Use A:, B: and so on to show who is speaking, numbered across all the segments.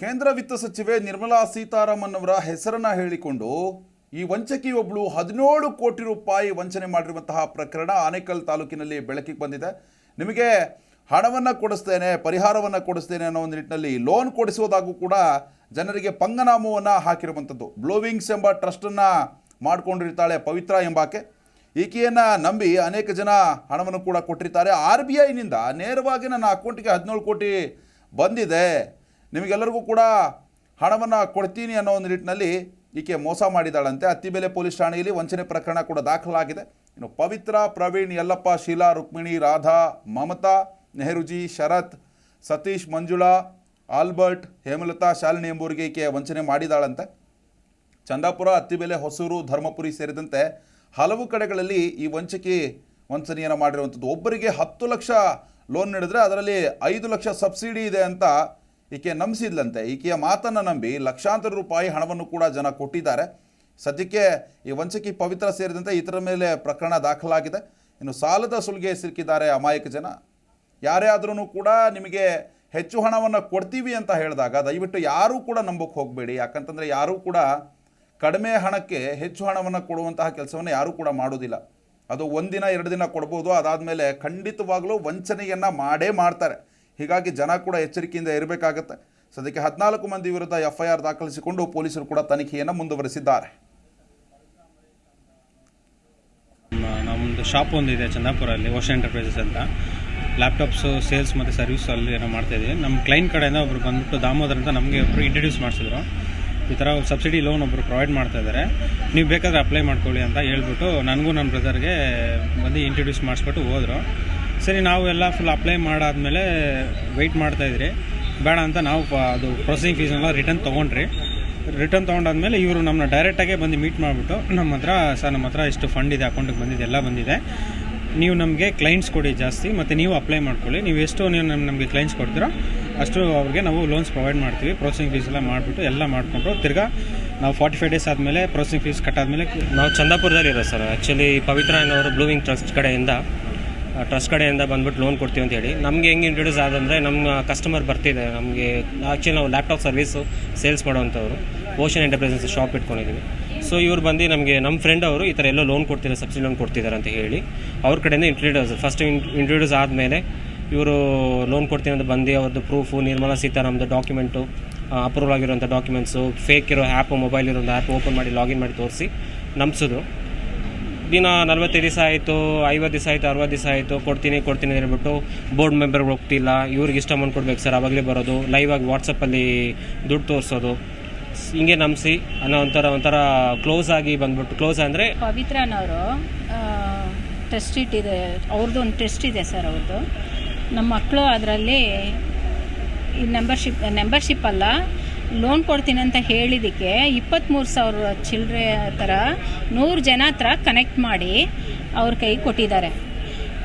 A: ಕೇಂದ್ರ ವಿತ್ತ ಸಚಿವೆ ನಿರ್ಮಲಾ ಸೀತಾರಾಮನ್ ಅವರ ಹೆಸರನ್ನ ಹೇಳಿಕೊಂಡು, ಈ ವಂಚಕಿಯೊಬ್ಬಳು ಹದಿನೇಳು ಕೋಟಿ ರೂಪಾಯಿ ವಂಚನೆ ಮಾಡಿರುವಂತಹ ಪ್ರಕರಣ ಆನೇಕಲ್ ತಾಲೂಕಿನಲ್ಲಿ ಬೆಳಕಿಗೆ ಬಂದಿದೆ. ನಿಮಗೆ ಹಣವನ್ನು ಕೊಡಿಸ್ತೇನೆ, ಪರಿಹಾರವನ್ನು ಕೊಡಿಸ್ತೇನೆ ಅನ್ನೋ ಒಂದು ನಿಟ್ಟಿನಲ್ಲಿ ಲೋನ್ ಕೊಡಿಸುವುದಾಗೂ ಕೂಡ ಜನರಿಗೆ ಪಂಗನಾಮವನ್ನು ಹಾಕಿರುವಂಥದ್ದು. ಬ್ಲೋವಿಂಗ್ಸ್ ಎಂಬ ಟ್ರಸ್ಟನ್ನು ಮಾಡಿಕೊಂಡಿರ್ತಾಳೆ ಪವಿತ್ರ ಎಂಬಾಕೆ. ಈಕೆಯನ್ನು ನಂಬಿ ಅನೇಕ ಜನ ಹಣವನ್ನು ಕೂಡ ಕೊಟ್ಟಿರ್ತಾರೆ. ಆರ್ ಬಿ ಐನಿಂದ ನೇರವಾಗಿ ನನ್ನ ಅಕೌಂಟಿಗೆ ಹದಿನೇಳು ಕೋಟಿ ಬಂದಿದೆ. ನಿಮಗೆಲ್ಲರಿಗೂ ಕೂಡ ಹಣವನ್ನು ಕೊಡ್ತೀನಿ ಅನ್ನೋ ಒಂದು ನಿಟ್ಟಿನಲ್ಲಿ ಈಕೆ ಮೋಸ ಮಾಡಿದಾಳಂತೆ ಅತ್ತಿಬೆಲೆ ಪೊಲೀಸ್ ಠಾಣೆಯಲ್ಲಿ ವಂಚನೆ ಪ್ರಕರಣ ಕೂಡ ದಾಖಲಾಗಿದೆ. ಇನ್ನು ಪವಿತ್ರ, ಪ್ರವೀಣ್, ಯಲ್ಲಪ್ಪ, ಶೀಲಾ, ರುಕ್ಮಿಣಿ, ರಾಧಾ, ಮಮತಾ, ನೆಹರುಜಿ, ಶರತ್, ಸತೀಶ್, ಮಂಜುಳಾ, ಆಲ್ಬರ್ಟ್, ಹೇಮಲತಾ, ಶಾಲಿನಿ ಎಂಬುವರಿಗೆ ಈಕೆ ವಂಚನೆ ಮಾಡಿದಾಳಂತೆ ಚಂದಾಪುರ, ಅತ್ತಿಬೆಲೆ, ಹೊಸೂರು, ಧರ್ಮಪುರಿ ಸೇರಿದಂತೆ ಹಲವು ಕಡೆಗಳಲ್ಲಿ ಈ ವಂಚಕಿ ವಂಚನೆಯನ್ನು ಮಾಡಿರುವಂಥದ್ದು. ಒಬ್ಬರಿಗೆ ಹತ್ತು ಲಕ್ಷ ಲೋನ್ ನೀಡಿದ್ರೆ ಅದರಲ್ಲಿ ಐದು ಲಕ್ಷ ಸಬ್ಸಿಡಿ ಇದೆ ಅಂತ ಈಕೆ ನಂಬಿಸಿದ್ಲಂತೆ. ಈಕೆಯ ಮಾತನ್ನು ನಂಬಿ ಲಕ್ಷಾಂತರ ರೂಪಾಯಿ ಹಣವನ್ನು ಕೂಡ ಜನ ಕೊಟ್ಟಿದ್ದಾರೆ. ಸದ್ಯಕ್ಕೆ ಈ ವಂಚಕಿ ಪವಿತ್ರ ಸೇರಿದಂತೆ ಇತರ ಮೇಲೆ ಪ್ರಕರಣ ದಾಖಲಾಗಿದೆ. ಇನ್ನು ಸಾಲದ ಸುಲಿಗೆ ಸಿಕ್ಕಿದ್ದಾರೆ ಅಮಾಯಕ ಜನ. ಯಾರೇ ಆದ್ರೂ ಕೂಡ ನಿಮಗೆ ಹೆಚ್ಚು ಹಣವನ್ನು ಕೊಡ್ತೀವಿ ಅಂತ ಹೇಳಿದಾಗ ದಯವಿಟ್ಟು ಯಾರೂ ಕೂಡ ನಂಬೋಕೆ ಹೋಗಬೇಡಿ. ಯಾಕಂತಂದರೆ ಯಾರೂ ಕೂಡ ಕಡಿಮೆ ಹಣಕ್ಕೆ ಹೆಚ್ಚು ಹಣವನ್ನು ಕೊಡುವಂತಹ ಕೆಲಸವನ್ನು ಯಾರೂ ಕೂಡ ಮಾಡೋದಿಲ್ಲ. ಅದು ಒಂದಿನ, ಎರಡು ದಿನ ಕೊಡ್ಬೋದು. ಅದಾದಮೇಲೆ ಖಂಡಿತವಾಗಲೂ ವಂಚನೆಯನ್ನು ಮಾಡೇ ಮಾಡ್ತಾರೆ. ಹೀಗಾಗಿ ಜನ ಕೂಡ ಎಚ್ಚರಿಕೆಯಿಂದ ಇರಬೇಕಾಗತ್ತೆ. ಸದ್ಯಕ್ಕೆ ಹದಿನಾಲ್ಕು ಮಂದಿ ವಿರುದ್ಧ ಎಫ್ ಐ ಆರ್ ದಾಖಲಿಸಿಕೊಂಡು ಪೊಲೀಸರು ಕೂಡ ತನಿಖೆಯನ್ನು ಮುಂದುವರೆಸಿದ್ದಾರೆ.
B: ನಮ್ಮ- ನಮ್ಮದು ಶಾಪ್ ಒಂದಿದೆ ಚಂದಾಪುರಲ್ಲಿ ಓಷನ್ ಎಂಟರ್ಪ್ರೈಸಸ್ ಅಂತ. ಲ್ಯಾಪ್ಟಾಪ್ಸು, ಸೇಲ್ಸ್ ಮತ್ತು ಸರ್ವಿಸ್ ಅಲ್ಲಿ ಏನೋ ಮಾಡ್ತಾಯಿದ್ದೀವಿ ನಮ್ಮ ಕ್ಲೈಂಟ್ ಕಡೆಯಿಂದ ಒಬ್ರು ಬಂದ್ಬಿಟ್ಟು ದಾಮೋದರ್ ಅಂತ ನಮಗೆ ಒಬ್ಬರು ಇಂಟ್ರಡ್ಯೂಸ್ ಮಾಡಿಸಿದ್ರು. ಈ ಥರ ಸಬ್ಸಿಡಿ ಲೋನ್ ಒಬ್ಬರು ಪ್ರೊವೈಡ್ ಮಾಡ್ತಾ ಇದ್ದಾರೆ ನೀವು ಬೇಕಾದರೆ ಅಪ್ಲೈ ಮಾಡ್ಕೊಳ್ಳಿ ಅಂತ ಹೇಳ್ಬಿಟ್ಟು, ನನಗೂ ನನ್ನ ಬ್ರದರ್ಗೆ ಬಂದು ಇಂಟ್ರಡ್ಯೂಸ್ ಮಾಡಿಸ್ಬಿಟ್ಟು ಹೋದರು. ಸರಿ, ನಾವು ಎಲ್ಲ ಫುಲ್ ಅಪ್ಲೈ ಮಾಡಾದಮೇಲೆ ವೆಯ್ಟ್ ಮಾಡ್ತಾಯಿದ್ರಿ ಬೇಡ ಅಂತ ನಾವು ಅದು ಪ್ರೊಸೆಸಿಂಗ್ ಫೀಸ್ನೆಲ್ಲ ರಿಟರ್ನ್ ತೊಗೊಂಡ್ರಿ. ರಿಟರ್ನ್ ತೊಗೊಂಡಾದ್ಮೇಲೆ ಇವರು ನಮ್ಮನ್ನ ಡೈರೆಕ್ಟಾಗೆ ಬಂದು ಮೀಟ್ ಮಾಡಿಬಿಟ್ಟು, ನಮ್ಮ ಹತ್ರ, ಸರ್, ನಮ್ಮ ಹತ್ರ ಇಷ್ಟು ಫಂಡ್ ಇದೆ ಅಕೌಂಟಿಗೆ ಬಂದಿದೆ, ಎಲ್ಲ ಬಂದಿದೆ. ನೀವು ನಮಗೆ ಕ್ಲೈಂಟ್ಸ್ ಕೊಡಿ ಜಾಸ್ತಿ, ಮತ್ತು ನೀವು ಅಪ್ಲೈ ಮಾಡ್ಕೊಳ್ಳಿ. ನೀವು ಎಷ್ಟು ನೀವು ನಮ್ಮ ನಮಗೆ ಕ್ಲೈಂಟ್ಸ್ ಕೊಡ್ತೀರೋ ಅಷ್ಟು ಅವ್ರಿಗೆ ನಾವು ಲೋನ್ಸ್ ಪ್ರೊವೈಡ್ ಮಾಡ್ತೀವಿ. ಪ್ರೊಸೆಸಿಂಗ್ ಫೀಸ್ ಎಲ್ಲ ಮಾಡಿಬಿಟ್ಟು ಎಲ್ಲ ಮಾಡಿಕೊಂಡು ತಿರ್ಗಾ ನಾವು ಫಾರ್ಟಿ ಫೈವ್ ಡೇಸ್ ಆದಮೇಲೆ ಪ್ರೊಸೆಸಿಂಗ್ ಫೀಸ್ ಕಟ್ಟಾದ್ಮೇಲೆ
C: ನಾವು ಚಂದಾಪುರದಲ್ಲಿ ಇರೋದು ಸರ್. ಆ್ಯಕ್ಚುಲಿ ಪವಿತ್ರ ಅನ್ನೋರು ಬ್ಲೂವಿಂಗ್ ಟ್ರಸ್ಟ್ ಕಡೆಯಿಂದ ಟ್ರಸ್ಟ್ ಕಡೆಯಿಂದ ಬಂದ್ಬಿಟ್ಟು ಲೋನ್ ಕೊಡ್ತೀವಿ ಅಂತ ಹೇಳಿ. ನಮಗೆ ಹೆಂಗೆ ಇಂಟ್ರೊಡ್ಯೂಸ್ ಆದಂದರೆ ನಮ್ಮ ಕಸ್ಟಮರ್ ಬರ್ತಿದೆ. ನಮಗೆ ಆ್ಯಕ್ಚುಲಿ ನಾವು ಲ್ಯಾಪ್ಟಾಪ್ ಸರ್ವಿಸು ಸೇಲ್ಸ್ ಮಾಡೋವಂಥವ್ರು ಓಷನ್ ಎಂಟರ್ಪ್ರೈಸಸ್ ಶಾಪ್ ಇಟ್ಕೊಂಡಿದ್ದೀವಿ ಸೊ ಇವ್ರು ಬಂದು ನಮಗೆ ನಮ್ಮ ಫ್ರೆಂಡ್ ಅವರು ಈ ಥರ ಎಲ್ಲ ಲೋನ್ ಕೊಡ್ತಿದ್ದಾರೆ ಸಬ್ಸಿಡಿ ಲೋನ್ ಕೊಡ್ತಿದ್ದಾರೆ ಅಂತ ಹೇಳಿ ಅವ್ರ ಕಡೆಯಿಂದ ಇಂಟ್ರೊಡ್ಯೂಸ್ ಫಸ್ಟ್ ಇಂಟ್ರೊಡ್ಯೂಸ್ ಆದಮೇಲೆ ಇವರು ಲೋನ್ ಕೊಡ್ತೀನಿ ಅಂತ ಬಂದು ಅವ್ರದ್ದು ಪ್ರೂಫು ನಿರ್ಮಲಾ ಸೀತಾರಾಮ್ದು ಡಾಕ್ಯುಮೆಂಟು ಅಪ್ರೂವ್ ಆಗಿರೋಂಥ ಡಾಕ್ಯುಮೆಂಟ್ಸು ಫೇಕ್ ಇರೋ ಆ್ಯಪು ಮೊಬೈಲ್ ಇರೋ ಆ್ಯಪ್ ಓಪನ್ ಮಾಡಿ ಲಾಗಿನ್ ಮಾಡಿ ತೋರಿಸಿ ನಂಬಿಸೋದು ದಿನ ನಲ್ವತ್ತೈದು ದಿವಸ ಆಯಿತು, ಐವತ್ತು ದಿವಸ ಆಯಿತು, ಅರವತ್ತು ದಿವಸ ಆಯಿತು, ಕೊಡ್ತೀನಿ ಕೊಡ್ತೀನಿ ಅಂತ ಹೇಳ್ಬಿಟ್ಟು ಬೋರ್ಡ್ ಮೆಂಬರ್ಗೆ ಹೋಗ್ತಿಲ್ಲ. ಇವ್ರಿಗೆ ಇಷ್ಟ ಅಮೌಂಟ್ ಕೊಡ್ಬೇಕು ಸರ್ ಆವಾಗಲೇ ಬರೋದು. ಲೈವ್ ಆಗಿ ವಾಟ್ಸಪ್ಪಲ್ಲಿ ದುಡ್ಡು ತೋರಿಸೋದು. ಹಿಂಗೆ ನಂಬಿಸಿ, ಅನ್ನೋ ಒಂಥರ ಒಂಥರ ಕ್ಲೋಸ್ ಆಗಿ ಬಂದ್ಬಿಟ್ಟು ಕ್ಲೋಸ್ ಅಂದರೆ
D: ಪವಿತ್ರನವರು ಟೆಸ್ಟ್ ಇಟ್ಟಿದೆ ಅವ್ರದ್ದು ಒಂದು ಟೆಸ್ಟ್ ಇದೆ ಸರ್ ಅವ್ರದ್ದು ನಮ್ಮ ಮಕ್ಕಳು ಅದರಲ್ಲಿ ಈ ಮೆಂಬರ್ಶಿಪ್ ಮೆಂಬರ್ಶಿಪ್ ಅಲ್ಲ ಲೋನ್ ಕೊಡ್ತೀನಿ ಅಂತ ಹೇಳಿದ್ದಕ್ಕೆ ಇಪ್ಪತ್ತ್ಮೂರು ಸಾವಿರ ಚಿಲ್ಲರೆ ಥರ ನೂರು ಜನ ಹತ್ರ ಕನೆಕ್ಟ್ ಮಾಡಿ ಅವ್ರ ಕೈ ಕೊಟ್ಟಿದ್ದಾರೆ.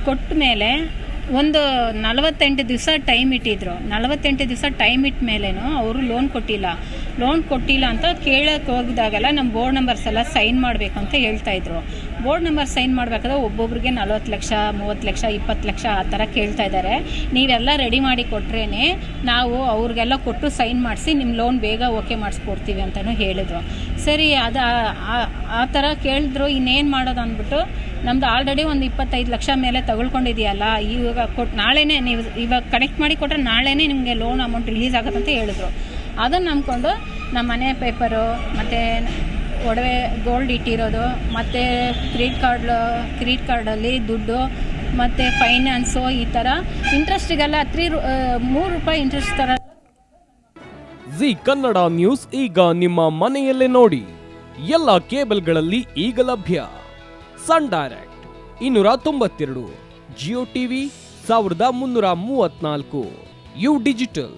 D: ಕೊಟ್ಟ ಮೇಲೆ ಒಂದು ನಲವತ್ತೆಂಟು ದಿವಸ ಟೈಮ್ ಇಟ್ಟಿದ್ರು. ನಲವತ್ತೆಂಟು ದಿವಸ ಟೈಮ್ ಇಟ್ಟ ಮೇಲೇನು ಅವರು ಲೋನ್ ಕೊಟ್ಟಿಲ್ಲ. ಲೋನ್ ಕೊಟ್ಟಿಲ್ಲ ಅಂತ ಕೇಳಕ್ಕೆ ಹೋಗಿದಾಗೆಲ್ಲ ನಮ್ಮ ಬೋರ್ಡ್ ನಂಬರ್ಸ್ ಎಲ್ಲ ಸೈನ್ ಮಾಡಬೇಕು ಅಂತ ಹೇಳ್ತಾ ಇದ್ರು. ಬೋರ್ಡ್ ನಂಬರ್ ಸೈನ್ ಮಾಡಬೇಕಾದ್ರೆ ಒಬ್ಬೊಬ್ರಿಗೆ ನಲ್ವತ್ತು ಲಕ್ಷ, ಮೂವತ್ತು ಲಕ್ಷ, ಇಪ್ಪತ್ತು ಲಕ್ಷ ಆ ಥರ ಕೇಳ್ತಾ ಇದ್ದಾರೆ. ನೀವೆಲ್ಲ ರೆಡಿ ಮಾಡಿ ಕೊಟ್ರೇ ನಾವು ಅವ್ರಿಗೆಲ್ಲ ಕೊಟ್ಟು ಸೈನ್ ಮಾಡಿಸಿ ನಿಮ್ಮ ಲೋನ್ ಬೇಗ ಓಕೆ ಮಾಡಿಸ್ಕೊಡ್ತೀವಿ ಅಂತಲೂ ಹೇಳಿದ್ರು. ಸರಿ, ಅದು ಆ- ಥರ ಕೇಳಿದ್ರು, ಇನ್ನೇನು ಮಾಡೋದು ಅಂದ್ಬಿಟ್ಟು ನಮ್ದು ಆಲ್ರೆಡಿ ಒಂದು ಇಪ್ಪತ್ತೈದು ಲಕ್ಷ ಮೇಲೆ ತಗೊಳ್ಕೊಂಡಿದೆಯಲ್ಲ, ಇವಾಗ ಕೊಟ್ಟು ನಾಳೆನೇ ನೀವು ಇವಾಗ ಕನೆಕ್ಟ್ ಮಾಡಿ ಕೊಟ್ಟರೆ ನಾಳೆನೇ ನಿಮಗೆ ಲೋನ್ ಅಮೌಂಟ್ ರಿಲೀಸ್ ಆಗುತ್ತೆ ಅಂತ ಹೇಳಿದ್ರು. ಅದನ್ನು ನಂಬಿಕೊಂಡು ನಮ್ಮ ಮನೆ ಪೇಪರು ಮತ್ತು ಒಡವೆ ಗೋಲ್ಡ್ ಇಟ್ಟಿರೋದು, ಮತ್ತು ಕ್ರೆಡಿಟ್ ಕಾರ್ಡ್ ಕ್ರೆಡಿಟ್ ಕಾರ್ಡಲ್ಲಿ ದುಡ್ಡು, ಮತ್ತು ಫೈನಾನ್ಸು ಈ ಥರ ಇಂಟ್ರೆಸ್ಟಿಗೆಲ್ಲ ತ್ರೀ ಮೂರು ರೂಪಾಯಿ ಇಂಟ್ರೆಸ್ಟ್ ಥರ
E: ಜಿ ಕನ್ನಡ ನ್ಯೂಸ್ ಈಗ ನಿಮ್ಮ ಮನೆಯಲ್ಲೇ ನೋಡಿ. ಎಲ್ಲ ಕೇಬಲ್ಗಳಲ್ಲಿ ಈಗ ಲಭ್ಯ. ಸನ್ ಡೈರೆಕ್ಟ್ ಇನ್ನೂರ ತೊಂಬತ್ತೆರಡು, ಜಿಯೋ ಟಿವಿ ಸಾವಿರದ ಮುನ್ನೂರ ಮೂವತ್ನಾಲ್ಕು, ಯು ಡಿಜಿಟಲ್.